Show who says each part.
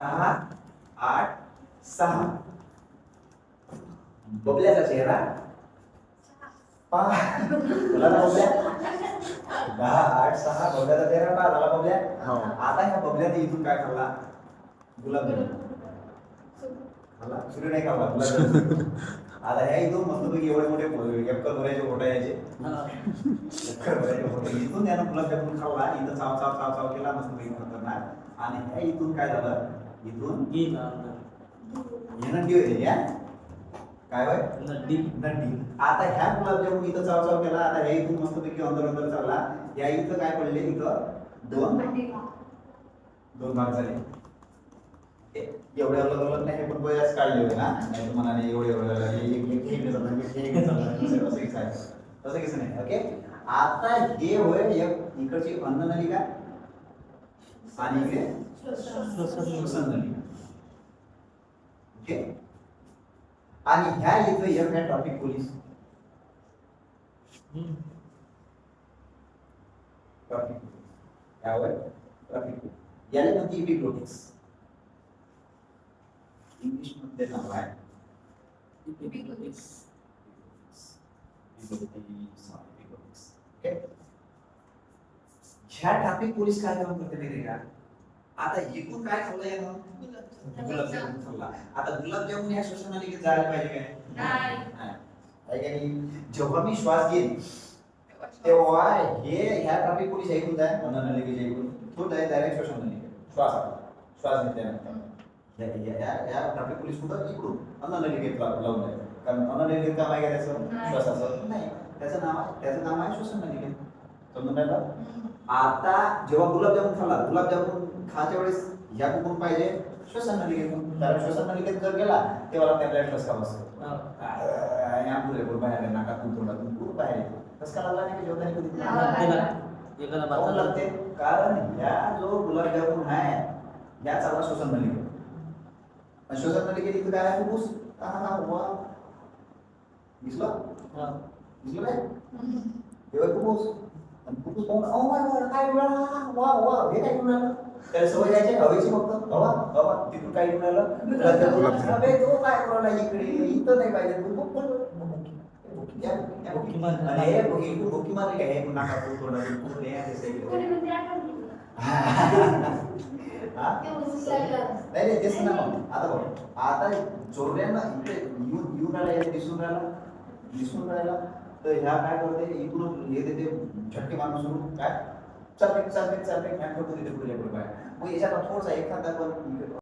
Speaker 1: दहा आठ सहा. बबल्याचा चेहरा. पहा तुला ना बबल्या. दहा आठ सहा बबल्याचा चेहरा पहा झाला बबल्या.
Speaker 2: हो.
Speaker 1: आता ह्या बबल्याने इथून काय खाल्ला? गुलाबजामुन खाल्ला? सुरू नाही खाल्ला गुलाबजामुन आता ह्या इथून मस्तपैकी एवढे मोठे एकर भरायचे फोटो यायचे. एकर भरायचे फोटो. इथून त्यानं गुलाबजामुन खाल्ला इथं चाव चाव चाव चाव केला मस्तपैकी खतरनाक आणि ह्या इथून काय झालं? इथून? नड्डी होते या? काय होय?
Speaker 2: नड्डी
Speaker 1: नड्डी आता ह्या गुलाबजामुन इथं चाव चाव केला आता ह्या इथून मस्तपैकी अंदर अंदर चालला. या इथं काय पडले इथं? दोन? दोन भाग झाले. एवढे अलग अलग नाही हे पण बऱ्याच काढले होते ना? नाही मनाने एवढे एवढे तसं कसं नाही ओके? आता हे होय एक इकडची अन्न नलिका. इकडे श्वसन नलिका। ओके आणि ह्या इथं एक आहे ट्रॅफिक पोलीस ट्रॅफिक यावर ट्रॅफिक याला म्हणते इपिग्लोटिक्स इंग्लिश मध्ये नाव आहे. ओके ह्या ट्रॅफिक पोलीस काय काम करते माहिती का? आता एकूण काय खाल्लं यानं गुलाबजामुन खाल्ला आता गुलाबजामुन या श्वसनालिकेत जायला पाहिजे काय? जेव्हा मी श्वास घेईन तेव्हा हे ह्या ट्रॅफिक पोलीस ऐकून जाय अन्ननलिकेच्या ऐकून. तो डायरेक्ट श्वसन नलिकेत श्वास श्वास घेतल्यानंतर. या- या- या- या ट्रॅफिक पोलीस कुठं? इकडून. अन्ननलिकेत लाव- लावून जाय कारण अन्ननलिकेत काम आहे का त्याचं. श्वासाचं? नाही. त्याचं नाव आहे त्याचं नाव आहे श्वसन नलिकेत आता जेव्हा गुलाबजामुन खाल्ला गुलाबजामुन खायच्या वेळेस ह्या कुठून पाहिजे? श्वसन नलिकेतून. कारण श्वसन नलिकेत जर गेला तेव्हा आपल्याला ठसका बसतो? आणि आंबुरे बोल बाहेर नाकातून तोंडातून खूप बाहेर येतो ठसका लागला नाही की जेवताना कधी?
Speaker 2: एखादा
Speaker 1: काहून लागते. कारण ह्या जो गुलाबजामुन आहे ह्या चालला श्वसन नलिकेत. श्वसन नलिकेत इथं काय आहे? फुफ्फुस. हा हा वा. दिसलं? दिसलं काय तेव्हा फुफ्फुस. आणि फुफ्फुस पाहून काय मिळालं वा वा हे काय मिळालं त्याला सवय द्यायची हवेची फक्त हवा हवा तिथून काय मिळालं अबे तो काय उडाला इकडे इथं नाही पाहिजे तू बघ, बघ, या, नाही तेच ना मग आता बघ आता चोरल्यानं इकडे येऊन येऊन राहिला दिसून राहिला दिसून राहिला. तर ह्या काय करते इकडून हे देते झटके मारून सुरू काय? चालते चालते चालते हँड करतो तिथे पुढे पुढे काय मग याच्यात थोडासा एखादा पण